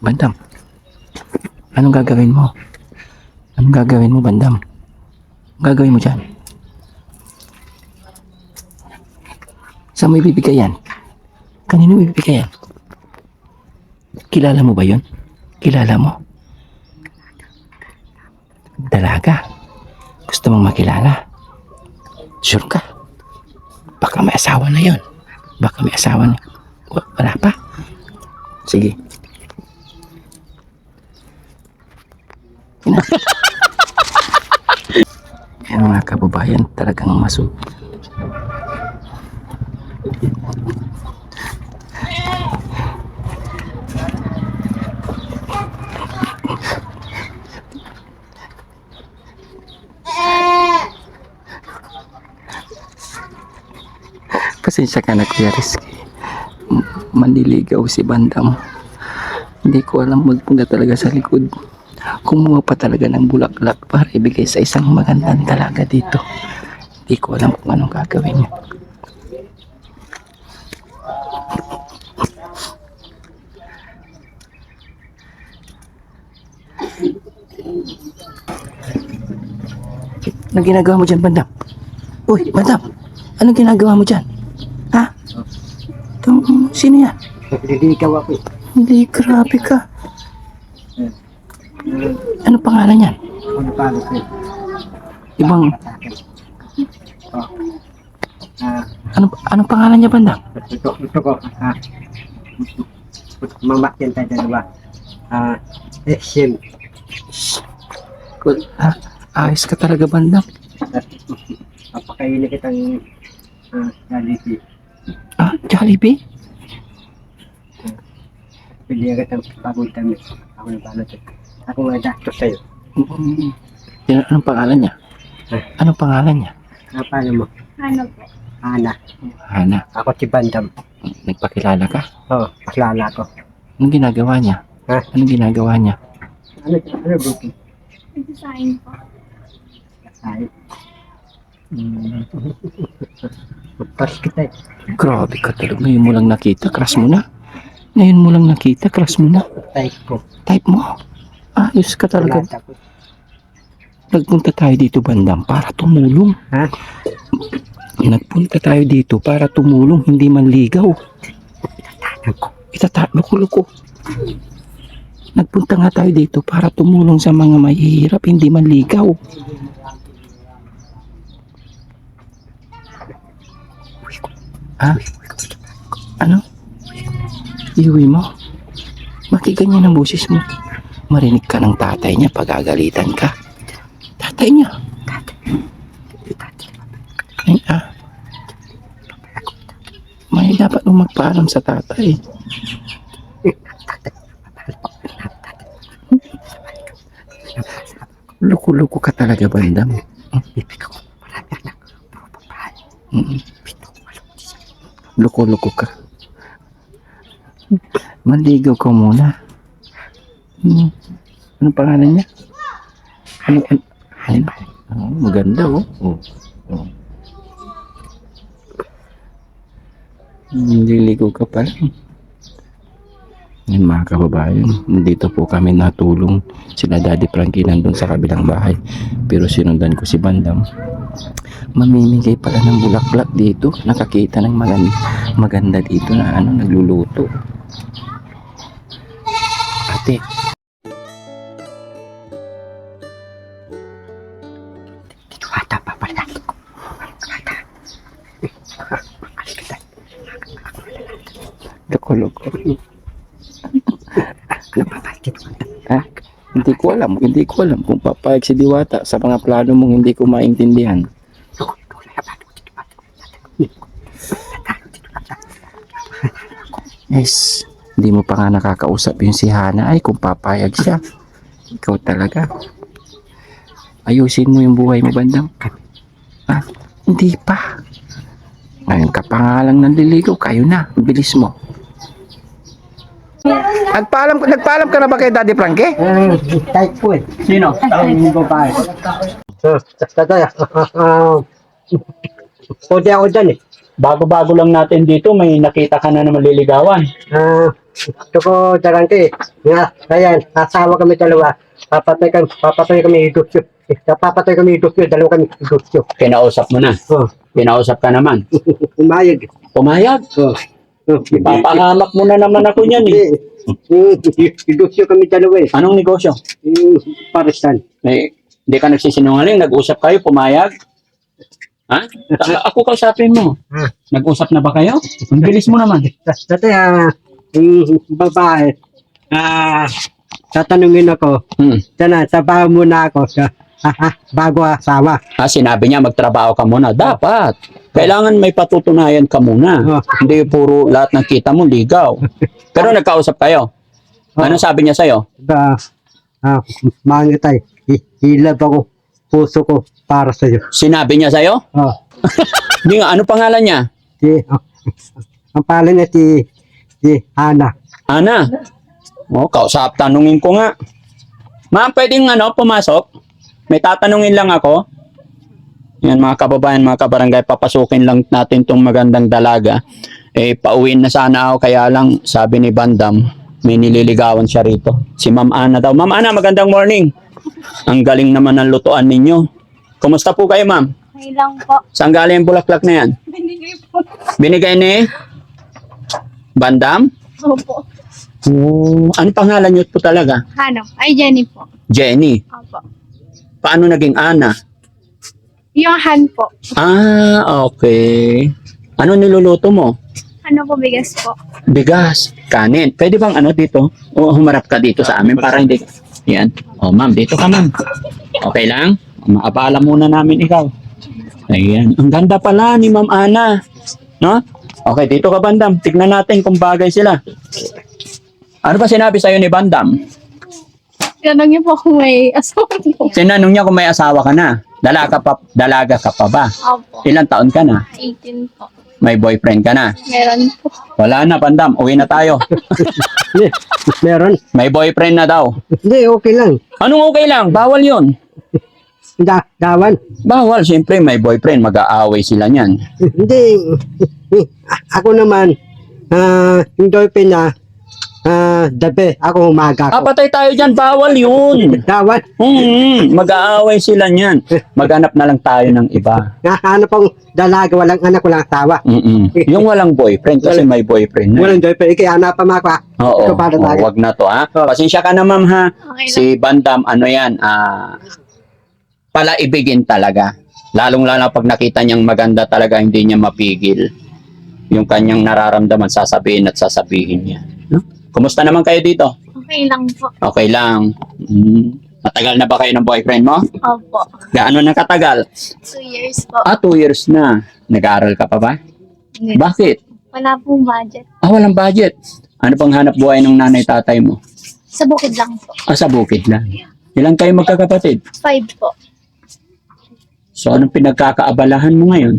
Bandam. Anong gagawin mo? Anong gagawin mo, Bandam? Anong gagawin mo dyan? Saan mo ibibigay yan? Kanino mo ibibigay yan? Kilala mo ba yun? Kilala mo? Dalaga. Gusto mong makilala? Sure ka? Baka may asawa na yon. Baka may asawa na. Wa- Wala pa? Sige. Yan mga kababayan, talagang masu. Pasensya ka na Kuya Rizky. M- Manliligaw si Bandam. Hindi ko alam magpunta talaga sa likod. Kumuha pa talaga ng bulaklak para ibigay sa isang magandang dalaga dito. Hindi ko alam kung anong gagawin niya. Anong ginagawa mo dyan, Bandam? Uy, Bandam! Anong ginagawa mo dyan? Ha? Itong, sino yan? Nililigaw ako. Hindi, grabe ka. Ano pangalan niyan? Ano eh. Ibang. Ah, ano, anong pangalan niya, Bandam? ito, ito ko. Ah, mamakyan tayo dalawa. Ah, action. Cool. Ha? Ayos ka talaga, Bandam. Papakainin kitang ah, reality. Ah, Jollibee? Pili ka kitang paguntan. Ako na paano ito. Ako nga doctor sa'yo. Mm, Yan, anong pangalan niya? Anong pangalan niya? Ah, paano mo? Ano po? Ana. Hana. Ako si Bandam. Nagpakilala ka? Oo, oh, paslala ko. Anong ginagawa niya? Ha? Anong ginagawa niya? Ano, ano booking? Nagsasayin po. Ay. Pas kita eh. Grabe ka talaga. Ngayon mo lang nakita, crush mo na. Ngayon mo lang nakita, crush mo na. Type ko. Type mo. Ayos ka talaga. Nagpunta tayo dito, Bandam, para tumulong. Ha? Nagpunta tayo dito para tumulong, hindi manligaw. Ako. Itata, loko-loko. Nagpunta nga tayo dito para tumulong sa mga mahihirap, hindi manligaw. Ha? Ano? Iuwi mo? Makiganyan ang boses mo. Marinig ka ng tatay niya pagagalitan ka. Tatay niya. Ay, ah. May dapat mong magpaalam sa tatay. Luko-luko ka talaga, bandam. Luko-luko ka. Maligaw ka muna. Hmm. Anong pangalan niya? Ano, ano, ano? Oh, maganda oh. oh. oh. Nililigo ka pa lang. Yan mga kababayan, dito po kami natulong sila Daddy Frankie nandun sa kabilang bahay. Pero sinundan ko si Bandam. Mamimigay pala ng bulaklak dito. Nakakita ng maganda, maganda dito na ano, nagluluto. Ate, loko-loko. Ano? Hindi ko alam, hindi ko alam kung papayag si Diwata sa mga plano mong hindi ko maintindihan. Yes, hindi mo pa nga nakakausap yung si Hana ay kung papayag siya. Ikaw talaga. Ayusin mo yung buhay mo, bandang. Ha? Hindi pa. Ngayon ka pa nga lang nanliligaw, kayo na. Bilis mo. Nagpaalam, nagpaalam ka na ba kay Daddy Frankie? Eh, type ko eh. Sino? Ang babae. Tatay. Pwede ako dyan eh. Bago-bago lang natin dito, may nakita ka na na maliligawan. Ah, Ito ko darante. Nga, ayan, asawa kami dalawa. Papatay kami, papatay kami idusyo. Eh, Papatay kami idusyo, dalawa kami idusyo. Kinausap mo na. Oh, Kinausap ka naman. umayag. Pumayag. Oh. Oh. Papahamak mo na naman ako niyan eh. Idusyo kami dalawa eh. Anong negosyo? Eh, Parisan. Eh, hindi ka nagsisinungaling, nag-usap kayo, pumayag? Ha? Ta- Ako kausapin mo. Ah. Nag-usap na ba kayo? Ang bilis mo naman. Dati ah, yung babae, ah, tatanungin ako, Hmm. sana, sabahan muna ako sa, bago asawa. Ah, sinabi niya magtrabaho ka muna. Dapat. Kailangan may patutunayan ka muna. Oh. Hindi puro lahat ng kita mo ligaw. Pero nagkausap kayo. Ano sabi niya sa'yo? Ba, ah, mangitay, hi- hilab ako, puso ko para sa iyo. Sinabi niya sa'yo? Oh, Hindi nga, ano pangalan niya? si, ah, ang pala niya si, si Ana. Ana. O, kausap, tanungin ko nga. Ma'am, pwedeng ano, pumasok? May tatanungin lang ako. Yan mga kababayan, mga kabarangay, papasukin lang natin tong magandang dalaga. Eh, pauwiin na sana ako, kaya lang, sabi ni Bandam, may nililigawan siya rito. Si Ma'am Ana daw. Ma'am Ana, magandang morning. Ang galing naman ng lutuan ninyo. Kumusta po kayo, ma'am? Okay lang po. Saan galing yung bulaklak na yan? Binigay po. Binigay ni Bandam? Opo. Oh, ano pangalan niyo po talaga? Ano? Ay, Jenny po. Jenny. Opo. Paano naging Ana? Yung Han po. Ah, okay. Ano niluluto mo? Ano po bigas po? Bigas, kanin. Pwede bang ano dito? O humarap ka dito sa amin para hindi... Yan. O ma'am, dito ka ma'am. Okay lang? Maabala muna namin ikaw. Ayan. Ang ganda pala ni Ma'am Ana. No? Okay, dito ka Bandam. Tignan natin kung bagay sila. Ano ba sinabi sa'yo ni Bandam? Ganun niyo po kung may asawa po. Sinanong niya kung may asawa ka na. Dalaga pa, dalaga ka pa ba? Opo. Ilang taon ka na? 18 po. May boyfriend ka na? Meron po. Wala na, Bandam. Uwi na tayo. Meron. May boyfriend na daw. Hindi, okay lang. Anong okay lang? Bawal yon. Da, dawan. Bawal. Siyempre, may boyfriend. Mag-aaway sila niyan. Hindi, ako naman, ah, yung dolphin na, ah, dabi, ako umaga Ah, ako. patay tayo dyan. Bawal yun. Dawan, Hmm, mag-aaway sila niyan. Maghanap na lang tayo ng iba. nahanap akong dalaga, walang anak, walang asawa. Mm-mm. Yung walang boyfriend kasi may boyfriend na. Walang dolphin, kaya hanap pa ah. Oo. Para Oo, tayo. wag na to ha. Pasensya ka na ma'am ha. Okay lang. Si Bandam, ano yan, ah, pala ibigin talaga. Lalong-lalo pag nakita niyang maganda talaga, hindi niya mapigil. Yung kanyang nararamdaman, sasabihin at sasabihin niya. Kumusta naman kayo dito? Okay lang po. Okay lang. Mm. Matagal na ba kayo ng boyfriend mo? Opo. Gaano na katagal? 2 years po. Ah, two years na. Nag-aaral ka pa ba? Hindi. Bakit? Wala pong budget. Ah, walang budget. Ano pang hanap buhay ng nanay tatay mo? Sa bukid lang po. Ah, sa bukid lang. Ilan kayo magkakapatid? 5 po. So, anong pinagkakaabalahan mo ngayon?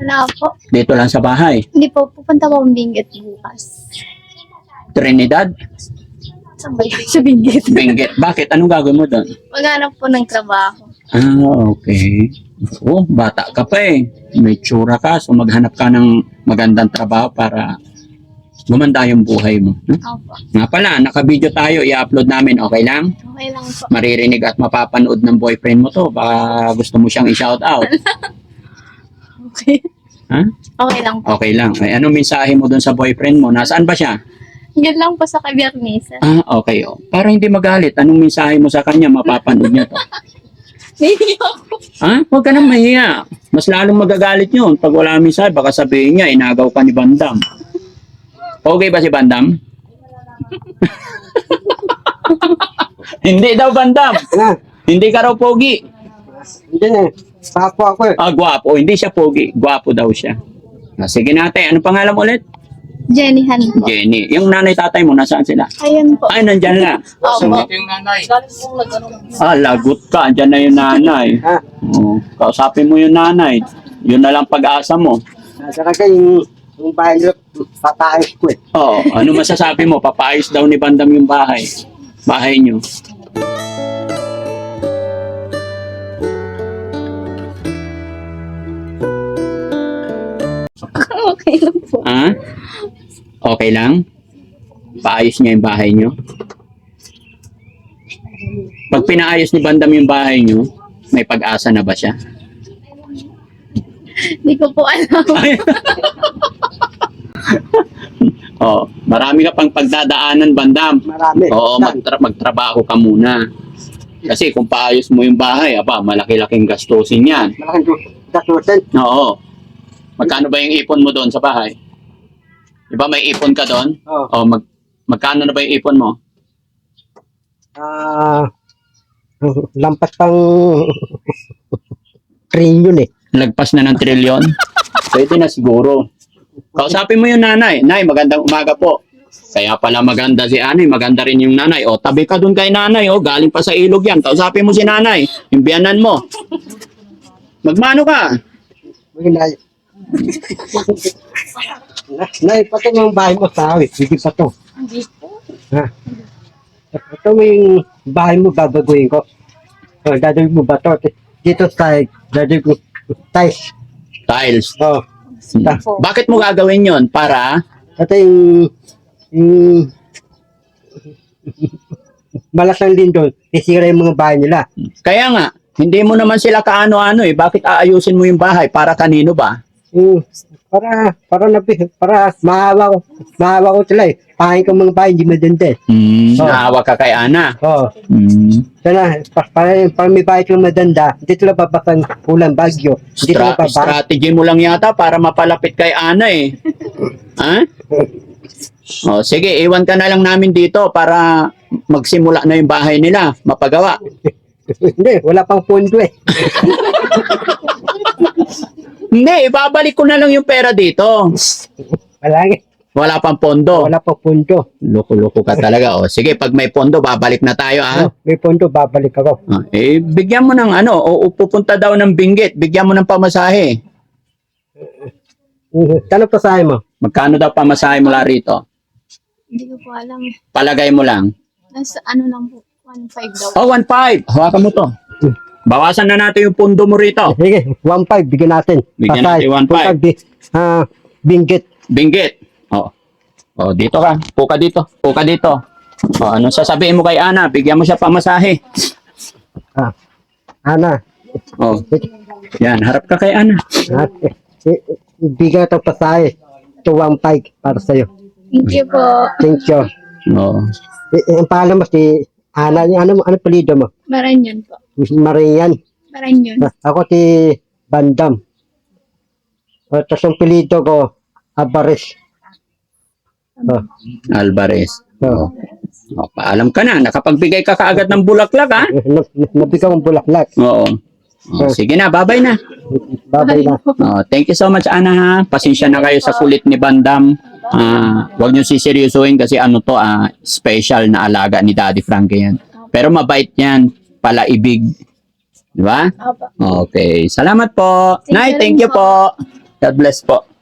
Wala po. Dito lang sa bahay. Hindi po. Pupunta po ang Benguet bukas. Trinidad? Sa Benguet. Benguet. Bakit? Anong gagawin mo doon? Maghanap po ng trabaho. Ah, okay. Oh, bata ka pa eh. May tsura ka, so maghanap ka ng magandang trabaho para gumanda yung buhay mo. no? Opo. Nga pala, naka-video tayo, i-upload namin, okay lang? Okay lang po. Maririnig at mapapanood ng boyfriend mo to, baka gusto mo siyang i-shout out. Okay. Ha? Okay lang po. Okay lang. Ay, anong mensahe mo doon sa boyfriend mo? Nasaan ba siya? Yun lang po sa kabiyarnisa. Ah, okay. Oh. Para hindi magalit, anong mensahe mo sa kanya? Mapapanood niya to. Hindi ako. Ha? Huwag ka nang mahiya. Mas lalong magagalit yun. Pag wala kang mensahe, baka sabihin niya, inagaw ka ni Bandam. Okay ba si Bandam? hindi daw Bandam. Ano? Hindi ka raw pogi. Hindi na, papo ako eh. Ah, gwapo. Hindi siya pogi. Gwapo daw siya. Ah, sige natin. Ano pangalan mo ulit? Jenny Han po. Jenny. Yung nanay tatay mo, nasaan sila? Ayun po. Ay, nandyan na. Opo. Ah, lagot ka. Andyan na yung nanay. Ha? Oh, kausapin mo yung nanay. Yun na lang pag-asa mo. Talaga yung, yung bahay nila, patayos ko eh. Oo, ano masasabi mo? Papayos daw ni Bandam yung bahay. Bahay nyo. Okay lang po. Ha? Okay lang? Paayos niya yung bahay niyo? Pag pinaayos ni Bandam yung bahay niyo, may pag-asa na ba siya? Hindi ko po alam. Oh, marami ka pang pagdadaanan, Bandam. Marami. Oo, magtra- magtrabaho ka muna. Kasi kung paayos mo yung bahay, aba, malaki-laking gastusin yan. Malaking gasutin. Oo. Magkano ba yung ipon mo doon sa bahay? Di ba may ipon ka doon? Oo. O mag magkano na ba yung ipon mo? Ah, lampas pang trillion eh. Lagpas na ng trilyon? Pwede na siguro. Kausapin mo yung nanay. Nay, magandang umaga po. Kaya pala maganda si Anay, maganda rin yung nanay. O, tabi ka dun kay nanay. O, galing pa sa ilog yan. Kausapin mo si nanay. Yung biyanan mo. Magmano ka? May nay. Na, nay, pati yung bahay mo sa awit. Hindi pa to. Hindi po. Ha? Ito mo yung bahay mo, babaguhin ko. O, dadawin mo ba to? Dito sa dadawin ko. Tiles. Tiles. O, Hmm. Bakit mo gagawin yon Para? ito yung, yung malasang din doon. Isira yung mga bahay nila. Kaya nga, hindi mo naman sila kaano-ano eh. Bakit aayusin mo yung bahay? Para kanino ba? Mm, para para na para maawa ko maawa ko sila eh pangin ko mga bahay hindi maganda eh Hmm, Oo. naawa ka kay Ana. oh Hmm. sana pa, para para may bahay kang maganda hindi sila babasang ulan bagyo hindi sila Stra- babasang strategy mo lang yata para mapalapit kay Ana eh. ha? O, sige, iwan ka na lang namin dito para magsimula na yung bahay nila, mapagawa. hindi wala pang pondo eh Hindi, ibabalik ko na lang yung pera dito. wala nga Wala pang pondo. wala pang pondo Loko-loko ka talaga. O, sige, pag may pondo, babalik na tayo, ah. oh, may pondo babalik ako Ah, eh, bigyan mo ng ano, o, o pupunta daw ng binggit, bigyan mo ng pamasahe. Mm, tanong pa sa mo Magkano daw pamasahe mula rito? Hindi ko po alam. Palagay mo lang. Nasa ano lang po. 1.5 daw. Oh, 1.5. Hawakan mo to. Bawasan na natin yung pundo mo rito. sige 1.5 bigyan natin Bigyan Pasay, natin 1.5. 1.5 bi- ah binggit Binggit. Oh. Oh, dito ka. Puka dito. Puka dito. Oh, anong sasabihin mo kay Ana? Bigyan mo siya pamasahe. ah ana Oh. Yan, harap ka kay Ana. ah, eh, eh, bigyan ito pasahe ito 1.5 para sa'yo Thank you po. thank you Oh. Eh, eh, ang pangalan mo si Ana, ano, ano palido mo? Maranyon po. Marian. Maranyon. Ah, Ako si Bandam. Tapos ang pilido ko, Abares. Oh, Alvarez. oh. Oh, paalam ka na. Nakapagbigay ka kaagad ng bulaklak, ha? Na- na- Nabigyan kong bulaklak. Oo. Oh, sige na, babay na. Babay na. Oh, thank you so much, Ana, ha? Pasensya na kayo sa kulit ni Bandam. Ah, wag niyo siseryosohin kasi ano to, ah, special na alaga ni Daddy Frankie yan. Pero mabait yan, palaibig. Di ba? Opo. Okay. Salamat po. Thank Nay, you thank you po. God bless po.